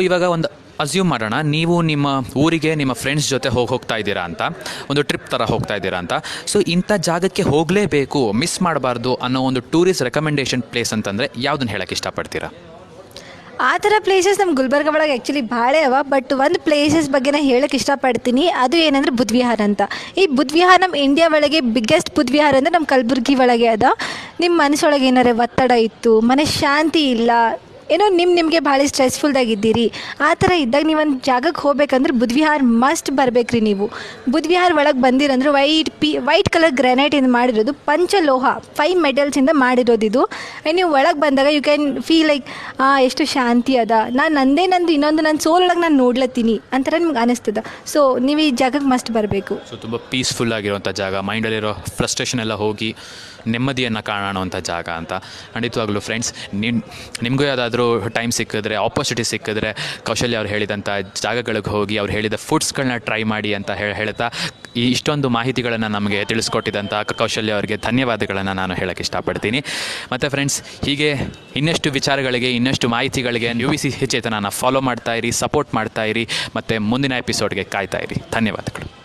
ಇವಾಗ ಒಂದು ಅಸ್ಯೂಮ್ ಮಾಡೋಣ. ನೀವು ನಿಮ್ಮ ಊರಿಗೆ, ನಿಮ್ಮ ಫ್ರೆಂಡ್ಸ್ ಜೊತೆ ಹೋಗಿ ಹೋಗ್ತಾ ಇದ್ದೀರಾ ಅಂತ, ಒಂದು ಟ್ರಿಪ್ ಥರ ಹೋಗ್ತಾ ಇದ್ದೀರಾ ಅಂತ. ಸೊ ಇಂಥ ಜಾಗಕ್ಕೆ ಹೋಗಲೇಬೇಕು ಮಿಸ್ ಮಾಡಬಾರ್ದು ಅನ್ನೋ ಒಂದು ಟೂರಿಸ್ಟ್ ರೆಕಮೆಂಡೇಷನ್ ಪ್ಲೇಸ್ ಅಂತಂದರೆ ಯಾವುದನ್ನು ಹೇಳಕ್ಕೆ ಇಷ್ಟಪಡ್ತೀರಾ? ಆ ಥರ ಪ್ಲೇಸಸ್ ನಮ್ಮ ಗುಲ್ಬರ್ಗ ಒಳಗೆ ಆ್ಯಕ್ಚುಲಿ ಭಾಳ ಅವ ಬಟ್ ಒಂದು ಪ್ಲೇಸಸ್ ಬಗ್ಗೆ ನಾನು ಹೇಳಕ್ಕೆ ಇಷ್ಟಪಡ್ತೀನಿ. ಅದು ಏನಂದ್ರೆ ಬುದ್ವಿಹಾರ ಅಂತ. ಈ ಬುದ್ವಿಹಾರ ನಮ್ಮ ಇಂಡಿಯಾ ಒಳಗೆ ಬಿಗ್ಗೆಸ್ಟ್ ಬುದ್ವಿಹಾರ ಅಂದರೆ ನಮ್ಮ ಕಲಬುರ್ಗಿ ಒಳಗೆ ಅದ. ನಿಮ್ಮ ಮನಸ್ಸೊಳಗೆ ಏನಾರ ಒತ್ತಡ ಇತ್ತು, ಮನೆ ಶಾಂತಿ ಇಲ್ಲ ಏನೋ ನಿಮ್ಮ ನಿಮಗೆ ಭಾಳ ಸ್ಟ್ರೆಸ್ಫುಲ್ದಾಗಿದ್ದೀರಿ ಆ ಥರ ಇದ್ದಾಗ ನೀವು ಒಂದು ಜಾಗಕ್ಕೆ ಹೋಗ್ಬೇಕಂದ್ರೆ ಬುದ್ವಿಹಾರ್ ಮಸ್ಟ್ ಬರ್ಬೇಕ್ರಿ ನೀವು. ಬುದ್ವಿಹಾರ್ ಒಳಗೆ ಬಂದಿರಂದ್ರೆ ವೈಟ್ ಪಿ ವೈಟ್ ಕಲರ್ ಗ್ರಾನೈಟಿಂದ ಮಾಡಿರೋದು ಪಂಚಲೋಹ ಫೈವ್ ಮೆಟಲ್ಸಿಂದ ಮಾಡಿರೋದು ಇದು. ನೀವು ಒಳಗೆ ಬಂದಾಗ ಯು ಕ್ಯಾನ್ ಫೀಲ್ ಲೈಕ್ ಎಷ್ಟು ಶಾಂತಿ ಅದ. ನಾನು ನಂದೇ ನಂದು ಇನ್ನೊಂದು ನನ್ನ ಸೋಲ್ ಒಳಗೆ ನಾನು ನೋಡ್ಲತ್ತೀನಿ ಅಂತರ ನಿಮ್ಗೆ ಅನಿಸ್ತದ. ಸೊ ನೀವು ಈ ಜಾಗಕ್ಕೆ ಮಸ್ಟ್ ಬರಬೇಕು. ಸೊ ತುಂಬ ಪೀಸ್ಫುಲ್ ಆಗಿರುವಂಥ ಜಾಗ. ಮೈಂಡಲ್ಲಿರೋ ಫ್ರಸ್ಟ್ರೇಷನ್ ಎಲ್ಲ ಹೋಗಿ ನೆಮ್ಮದಿಯನ್ನು ಕಾಣೋವಂಥ ಜಾಗ ಅಂತ. ಖಂಡಿತವಾಗ್ಲೂ ಫ್ರೆಂಡ್ಸ್ ನಿಮ್ಮ ನಿಮಗೂ ಯಾವುದಾದ್ರೂ ಟೈಮ್ ಸಿಕ್ಕಿದ್ರೆ ಆಪರ್ಚುನಿಟಿ ಸಿಕ್ಕಿದ್ರೆ ಕೌಶಲ್ಯ ಅವ್ರು ಹೇಳಿದಂಥ ಜಾಗಗಳಿಗೆ ಹೋಗಿ ಅವ್ರು ಹೇಳಿದ ಫುಡ್ಸ್ಗಳನ್ನ ಟ್ರೈ ಮಾಡಿ ಅಂತ ಹೇಳಿ ಹೇಳ್ತಾ ಈ ಇಷ್ಟೊಂದು ಮಾಹಿತಿಗಳನ್ನು ನಮಗೆ ತಿಳಿಸ್ಕೊಟ್ಟಿದ್ದಂಥ ಕೌಶಲ್ಯ ಅವರಿಗೆ ಧನ್ಯವಾದಗಳನ್ನು ನಾನು ಹೇಳೋಕ್ಕೆ ಇಷ್ಟಪಡ್ತೀನಿ. ಮತ್ತು ಫ್ರೆಂಡ್ಸ್ ಹೀಗೆ ಇನ್ನಷ್ಟು ವಿಚಾರಗಳಿಗೆ, ಇನ್ನಷ್ಟು ಮಾಹಿತಿಗಳಿಗೆ ಯು ವಿ ಸಿ ಫಾಲೋ ಮಾಡ್ತಾ ಇರಿ ಸಪೋರ್ಟ್ ಮಾಡ್ತಾ ಇರಿ, ಮತ್ತು ಮುಂದಿನ ಎಪಿಸೋಡ್ಗೆ ಕಾಯ್ತಾ ಇರಿ. ಧನ್ಯವಾದಗಳು.